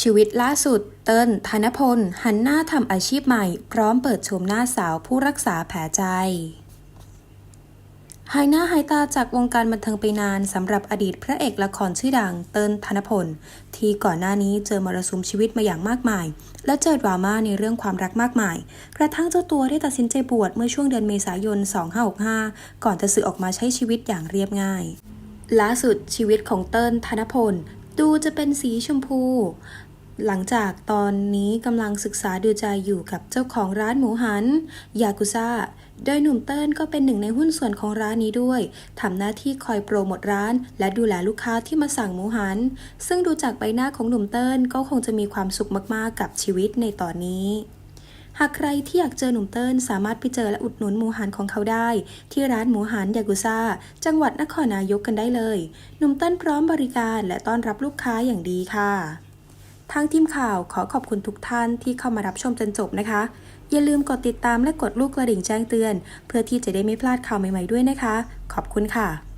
ชีวิตล่าสุด เติ้ลธนพล หันหน้าทำอาชีพใหม่ พร้อมเปิดโฉมหน้าสาวผู้รักษาแผลใจหายหน้าหายตาจากวงการบันเทิงไปนานสำหรับอดีตพระเอกละครชื่อดังเติ้ลธนพล ที่ก่อนหน้านี้เจอมรสุมชีวิตมาอย่างมากมาย และเจอดราม่าในเรื่องความรักมากมาย กระทั่งเจ้าตัวได้ตัดสินใจบวชเมื่อช่วงเดือนเมษายน 2565 ก่อนจะสึกออกมาใช้ชีวิตอย่างเรียบง่ายล่าสุดชีวิตของเติ้ลธนพล ดูจะเป็นสีชมพู หลังจากตอนนี้กำลังศึกษาดูใจอยู่กับเจ้าของร้านหมูหัน ยากุซ่า โดยหนุ่มเติ้ลก็เป็นหนึ่งในหุ้นส่วนของร้านนี้ด้วย ทำหน้าที่คอยโปรโมทร้าน และดูแลลูกค้าที่มาสั่งหมูหัน ซึ่งดูจากใบหน้าของหนุ่มเติ้ลก็คงจะมีความสุขมากๆกับชีวิตในตอนนี้ หากใครที่อยากเจอหนุ่มเติ้ลสามารถไปเจอและอุดหนุนหมูหันของเขาได้ ที่ร้านหมูหันยากุซ่า จังหวัดนครนายกกันได้เลย หนุ่มเติ้ลพร้อมบริการและต้อนรับลูกค้าอย่างดีค่ะทางทีมข่าวขอขอบคุณทุกท่านที่เข้ามารับชมจนจบนะคะ อย่าลืมกดติดตามและกดลูกกระดิ่งแจ้งเตือน เพื่อที่จะได้ไม่พลาดข่าวใหม่ๆด้วยนะคะ ขอบคุณค่ะ